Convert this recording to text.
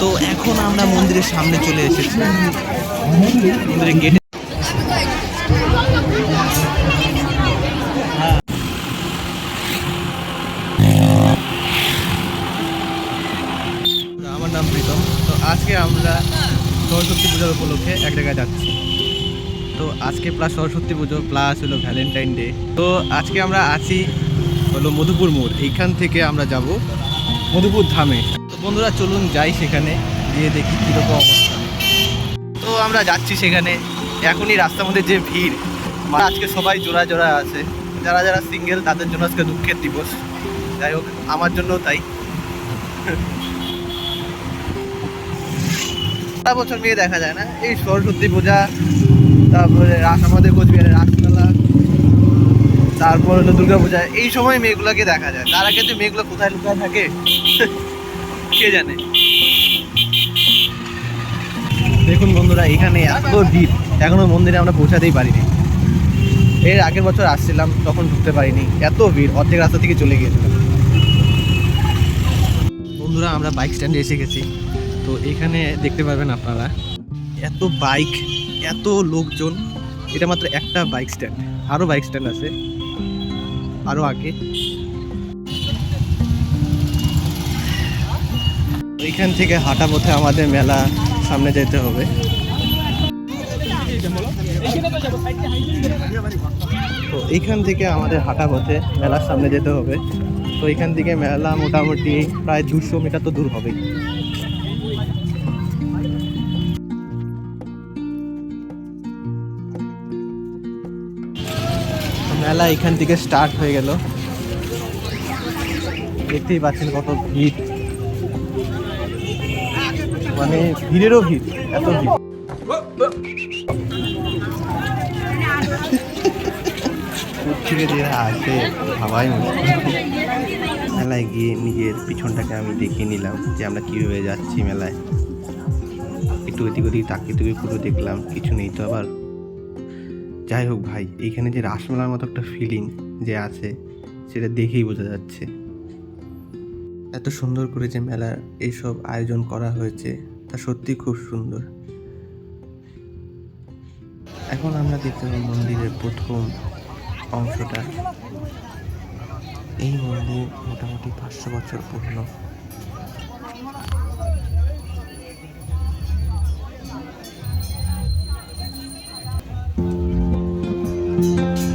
তো এখন আমরা মন্দিরের সামনে চলে এসেছি। মন্দিরের গেটে আমার নাম প্রীতম। তো আজকে আমরা সরস্বতী পূজার উপলক্ষে এক জায়গায় যাচ্ছি। তো আজকে প্লাস সরস্বতী পুজো, প্লাস হলো ভ্যালেন্টাইন ডে তো আজকে আমরা আছি হলো মধুপুর মোড়। এইখান থেকে আমরা যাব মধুপুর ধামে। বন্ধুরা, চলুন যাই সেখানে, গিয়ে দেখি কীরকম অবস্থা। তো আমরা যাচ্ছি সেখানে, এখনই রাস্তার মধ্যে যে ভিড়। মানে আজকে সবাই জোড়া জোড়া আছে। যারা যারা সিঙ্গেল তাদের জন্য আজকে দুঃখের দিবস। যাই হোক, আমার জন্য তাই। সারা বছর মেয়ে দেখা যায় না? এই সরস্বতী পূজা, তারপরে রাস আমাদের কোচবিহারের রাসমেলা, তারপর হলো দুর্গা পূজা এই সময় মেয়েগুলোকে দেখা যায়। তার আগে যে মেয়েগুলো কোথায় লুকায় থাকে? কে জানে? দেখুন বন্ধুরা, এখানে এত ভিড়। এখনও মন্দিরে আমরা পৌঁছাতেই পারিনি। এর আগের বছর আসছিলাম, তখন ঢুকতে পারিনি। এত ভিড়, অর্ধেক রাস্তা থেকে চলে গিয়েছিলাম বন্ধুরা, আমরা বাইক স্ট্যান্ডে এসে গেছি। তো এখানে দেখতে পারবেন আপনারা, এত বাইক এত লোকজন। এটা মাত্র একটা বাইক স্ট্যান্ড আরও বাইক স্ট্যান্ড আছে। আরও আগে। এইখান থেকে হাঁটা পথে আমাদের মেলা সামনে যেতে হবে। তো এইখান থেকে আমাদের হাঁটা পথে মেলার সামনে যেতে হবে। তো এখান থেকে মেলা মোটামুটি প্রায় দুশো মিটার তো দূর হবেই। মেলা এখান থেকে স্টার্ট হয়ে গেল। দেখতেই পাচ্ছেন কত ভিড়। মানে ভিড়েরও ভিড়, এত ভিড়। থেকে আসে, ভাবাই মেলায় গিয়ে নিজের পিছনটাকে আমি দেখিয়ে নিলাম যে আমরা কীভাবে যাচ্ছি মেলায়। একটু এদিক ওদিক তাকিয়ে তুকে পুরো দেখলাম, কিছু নেই তো আবার। যাই হোক ভাই, এইখানে যে রাসমেলার মতো একটা ফিলিং যে আছে, সেটা দেখেই বোঝা যাচ্ছে। এত সুন্দর করে যে মেলার এইসব আয়োজন করা হয়েছে, তা সত্যি খুব সুন্দর। এখন আমরা দেখতে পাবো মন্দিরের প্রথম অংশটা। এই মন্দির মোটামুটি পাঁচশো বছর পুরনো। আবুজা